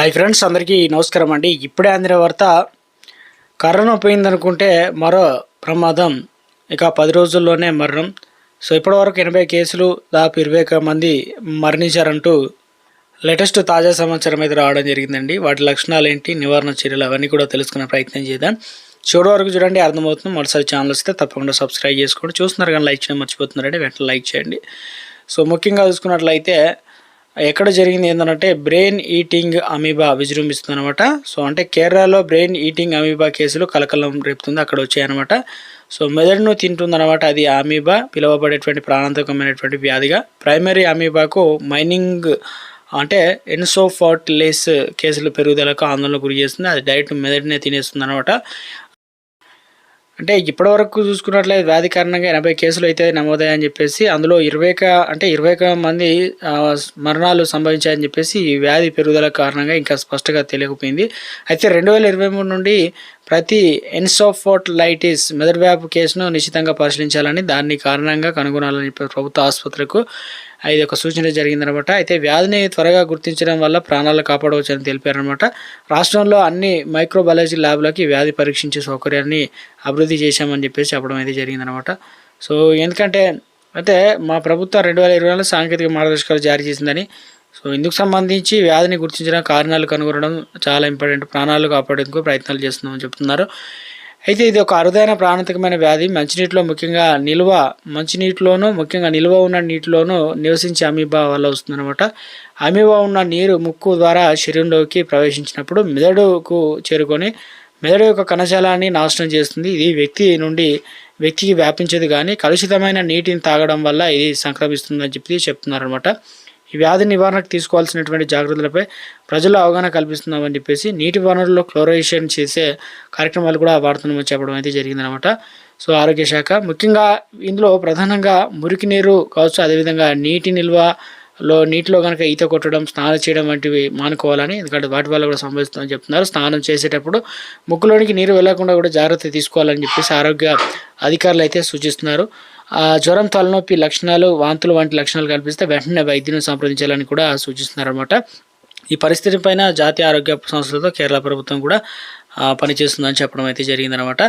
Hi friends అందరికీ నమస్కారం అండి. ఇప్పుడే అందిన వార్త కరోనా పోయిందనుకుంటే మరో ప్రమాదం. ఇక పది రోజుల్లోనే మరణం. సో ఇప్పటివరకు ఎనభై కేసులు దాపు ఇరవై ఒక్క మంది మరణించారంటూ లేటెస్ట్ తాజా సమాచారం అయితే రావడం జరిగిందండి. వాటి లక్షణాలు ఏంటి నివారణ చర్యలు అవన్నీ కూడా తెలుసుకునే ప్రయత్నం చేద్దాం. చివరి వరకు చూడండి అర్థమవుతుంది. మొదటిసారి ఛానల్ వస్తే తప్పకుండా సబ్స్క్రైబ్ చేసుకోండి. చూస్తున్నారు కానీ లైక్ చేయడం మర్చిపోతున్నారండి వెంటనే లైక్ చేయండి. సో ముఖ్యంగా చూసుకున్నట్లయితే ఎక్కడ జరిగింది ఏంటంటే బ్రెయిన్ ఈటింగ్ అమీబా విజృంభిస్తుంది అనమాట సో అంటే కేరళలో బ్రెయిన్ ఈటింగ్ అమీబా కేసులు కలకలం రేపుతుంది అక్కడ వచ్చాయన్నమాట. సో మెదడును తింటుందన్నమాట అది అమీబా పిలువబడేటువంటి ప్రాణాంతకమైనటువంటి వ్యాధిగా. ప్రైమరీ అమీబాకు మైనింగ్ అంటే ఎన్సోఫాట్లేస్ కేసులు పెరుగుదలకు ఆందోళన గురి చేస్తుంది. అది డైరెక్ట్ మెదడునే తినేస్తుంది అనమాట అంటే ఇప్పటివరకు చూసుకున్నట్లయితే వ్యాధి కారణంగా ఎనభై కేసులు అయితే నమోదాయని చెప్పేసి అందులో ఇరవై అంటే ఇరవై మంది మరణాలు సంభవించాయని చెప్పేసి ఈ వ్యాధి పెరుగుదల కారణంగా ఇంకా స్పష్టంగా తెలియకపోయింది. అయితే రెండు వేల ఇరవై మూడు నుండి ప్రతి ఎన్సోఫోట్లైటిస్ మెదడు వ్యాపు కేసును నిశ్చితంగా పరిశీలించాలని దాన్ని కారణంగా కనుగొనాలని చెప్పి ప్రభుత్వ ఆసుపత్రులకు ఇది ఒక సూచన జరిగిందనమాట. అయితే వ్యాధిని త్వరగా గుర్తించడం వల్ల ప్రాణాలు కాపాడవచ్చు అని తెలిపారనమాట. రాష్ట్రంలో అన్ని మైక్రోబయాలజీ ల్యాబ్లకి వ్యాధి పరీక్షించే సౌకర్యాన్ని అభివృద్ధి చేశామని చెప్పేసి చెప్పడం అయితే జరిగిందనమాట. సో ఎందుకంటే అయితే మా ప్రభుత్వం రెండు వేల ఇరవైలో సాంకేతిక మార్గదర్శకాలు జారీ చేసిందని. సో ఇందుకు సంబంధించి వ్యాధిని గుర్తించడం కారణాలు కనుగొనడం చాలా ఇంపార్టెంట్. ప్రాణాలు కాపాడేందుకు ప్రయత్నాలు చేస్తున్నామని చెప్తున్నారు. అయితే ఇది ఒక అరుదైన ప్రాణాంతకమైన వ్యాధి. మంచినీటిలో ముఖ్యంగా నిల్వ మంచినీటిలోనూ ముఖ్యంగా నిల్వ ఉన్న నీటిలోనూ నివసించే అమీబా వల్ల వస్తుందన్నమాట. అమీబా ఉన్న నీరు ముక్కు ద్వారా శరీరంలోకి ప్రవేశించినప్పుడు మెదడుకు చేరుకొని మెదడు యొక్క కణజాలాన్ని నాశనం చేస్తుంది. ఇది వ్యక్తి నుండి వ్యక్తికి వ్యాపించదు కానీ కలుషితమైన నీటిని తాగడం వల్ల ఇది సంక్రమిస్తుందని చెప్పి చెప్తున్నారనమాట ఈ వ్యాధి నివారణకు తీసుకోవాల్సినటువంటి జాగ్రత్తలపై ప్రజలు అవగాహన కల్పిస్తున్నామని చెప్పేసి నీటి వనరుల్లో క్లోరైజేషన్ చేసే కార్యక్రమాలు కూడా వాడుతున్నామని చెప్పడం అయితే జరిగిందనమాట సో ఆరోగ్య శాఖ ముఖ్యంగా ఇందులో ప్రధానంగా మురికి నీరు కావచ్చు అదేవిధంగా నీటి నిల్వ లో నీటిలో కనుక ఈత కొట్టడం స్నానం చేయడం వంటివి మానుకోవాలని ఎందుకంటే వాటి వల్ల కూడా సంభవిస్తుందని చెప్తున్నారు. స్నానం చేసేటప్పుడు ముక్కులోనికి నీరు వెళ్ళకుండా కూడా జాగ్రత్త తీసుకోవాలని చెప్పేసి ఆరోగ్య అధికారులు అయితే సూచిస్తున్నారు. ఆ జ్వరం తలనొప్పి లక్షణాలు వాంతులు వంటి లక్షణాలు కనిపిస్తే వెంటనే వైద్యుని సంప్రదించాలని కూడా సూచిస్తున్నారన్నమాట. ఈ పరిస్థితి పైన జాతీయ ఆరోగ్య సంస్థలతో కేరళ ప్రభుత్వం కూడా పనిచేస్తుందని చెప్పడం అయితే జరిగిందనమాట